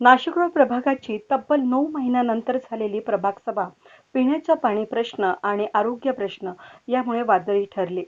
नाशिकरोड प्रभागाची तब्बल नऊ महिन्यानंतर झालेली प्रभाग सभा पिण्याचा पाणी प्रश्न आणि आरोग्य प्रश्न यामुळे वादळी ठरली.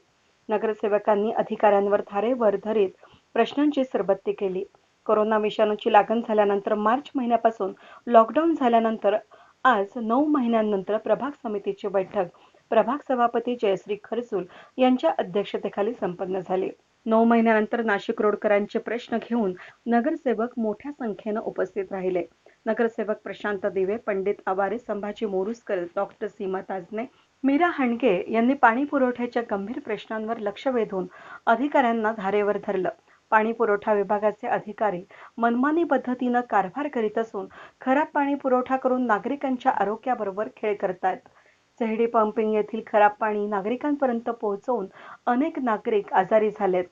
नगरसेवकांनी अधिकाऱ्यांवर धारेवर धरीत प्रश्नांची सरबत्ती केली. कोरोना विषाणूची लागण झाल्यानंतर मार्च महिन्यापासून लॉकडाऊन झाल्यानंतर आज नऊ महिन्यानंतर प्रभाग समितीची बैठक. प्रभाग सभापती जयश्री खरसूल यांच्या अध्यक्षतेखाली संपन्न झाली. नऊ महिन्यानंतर नाशिक रोडकरांचे प्रश्न घेऊन नगरसेवक मोठ्या संख्येनं उपस्थित राहिले. नगरसेवक प्रशांत दिवे पंडित आवारे संभाजी मोरुसकर डॉक्टर सीमा ताजने मीरा हणगे यांनी पाणी पुरवठ्याच्या गंभीर प्रश्नांवर लक्ष वेधून अधिकाऱ्यांना धारेवर धरलं. पाणी पुरवठा विभागाचे अधिकारी मनमानी पद्धतीनं कारभार करीत असून खराब पाणी पुरवठा करून नागरिकांच्या आरोग्याबरोबर खेळ करतायत. झेडी पंपिंग येथील खराब पाणी नागरिकांपर्यंत पोहोचवून अनेक नागरिक आजारी झालेत.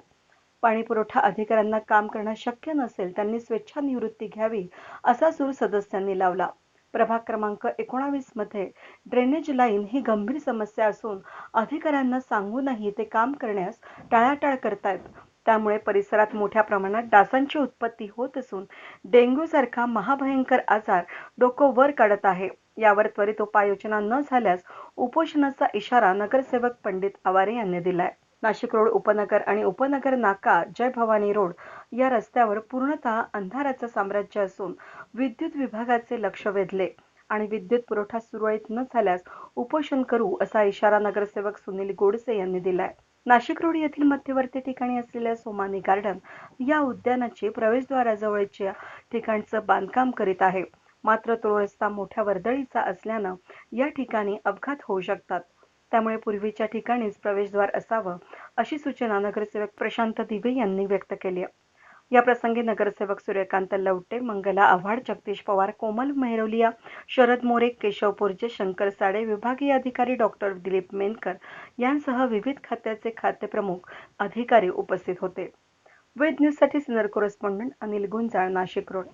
पाणी पुरवठा अधिकाऱ्यांना काम करणं शक्य नसेल त्यांनी स्वेच्छानिवृत्ती घ्यावी असा सूर सदस्यांनी लावला. प्रभाग क्रमांक एकोणावीसमध्ये ड्रेनेज लाईन ही गंभीर समस्या असून अधिकाऱ्यांना सांगूनही ते काम करण्यास टाळाटाळ करतायत. त्यामुळे परिसरात मोठ्या प्रमाणात डासांची उत्पत्ती होत असून डेंग्यू सारखा महाभयंकर आजार डोकं वर काढत आहे. यावर त्वरित उपाययोजना न झाल्यास उपोषणाचा इशारा नगरसेवक पंडित आवारे यांनी दिलाय. नाशिक रोड उपनगर आणि उपनगर नाका जय भवानी रोड या रस्त्यावर पूर्णतः अंधाराचं साम्राज्य असून विद्युत विभागाचे लक्ष वेधले आणि विद्युत पुरवठा सुरळीत न झाल्यास उपोषण करू असा इशारा नगरसेवक सुनील गोडसे यांनी दिलाय. नाशिक रोड येथील मध्यवर्ती ठिकाणी असलेल्या सोमानी गार्डन या उद्यानाचे प्रवेशद्वाराजवळच्या ठिकाणचं बांधकाम करीत आहे. मात्र तो रस्ता मोठ्या वर्दळीचा असल्यानं या ठिकाणी अपघात होऊ शकतात. त्यामुळे पूर्वीच्या ठिकाणीच प्रवेशद्वार असावं अशी सूचना नगरसेवक प्रशांत दिवे यांनी व्यक्त केली या प्रसंगी नगरसेवक सूर्यकांत लवटे मंगला आव्हाड जगदीश पवार कोमल मेहरोलिया शरद मोरे केशव पुरजे शंकर साडे विभागीय अधिकारी डॉक्टर दिलीप मेनकर यांसह विविध खात्याचे खाते प्रमुख अधिकारी उपस्थित होते. वेद न्यूजसाठी senior correspondent Anil Gunjal Nashik road.